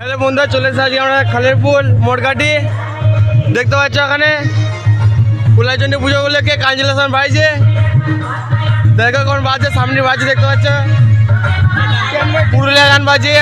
Hello বন্ধুরা চলে আজকে আমরা খালেরপুর মোড়ঘাটি দেখতে পাচ্ছ ওখানে কুলাচন্ডী পুজো বলে কে বাইছে দেখো কোন বাজে সামনে বাজে দেখতে পাচ্ছ? পুরুলিয়া গান বাজে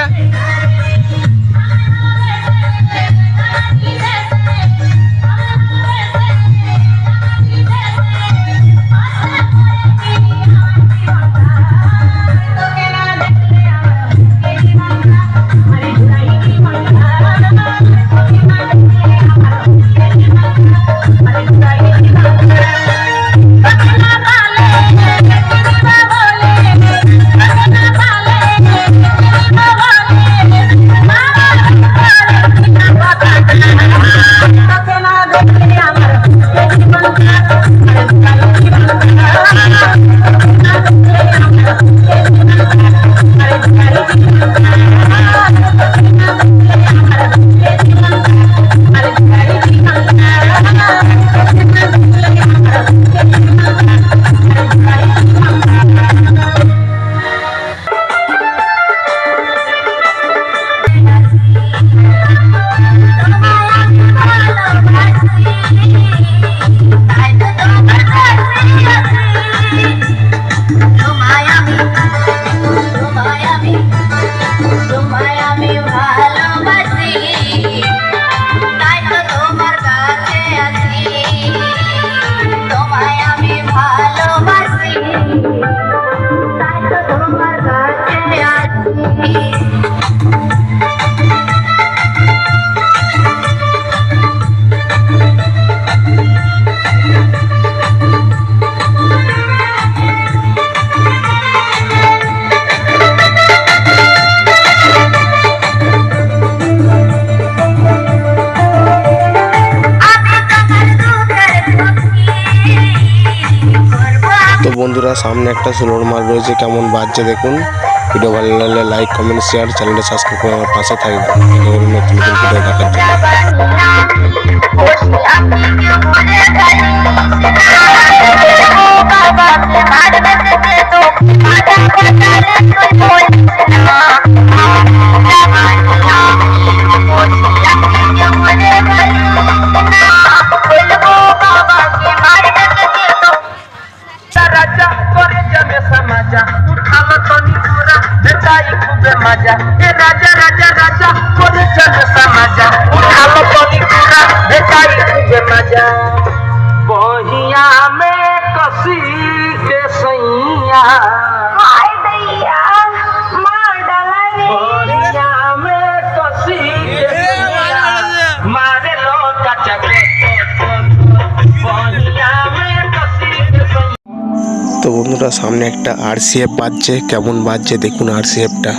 সামনে একটা সোলোর মাল রয়েছে, কেমন বাজছে দেখুন। ভিডিও ভালো লাগলে লাইক কমেন্ট শেয়ার চ্যানেলটা সাবস্ক্রাইব করে আমার পাশে থাকবেন। নতুন নতুন ভিডিও দেখার জন্য। दुनिया में समाजा उठा लो तनी पूरा बेचाई खूबे मज़ा। ये राजा राजा राजा, कोन चल समाजा उठा लो तनी पूरा बेचाई खूबे मज़ा। बहिया में कसी के বন্ধুরা সামনে একটা আর সি এফ বাজছে। কেমন বাজছে দেখুন আরসিএফটা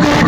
Lord.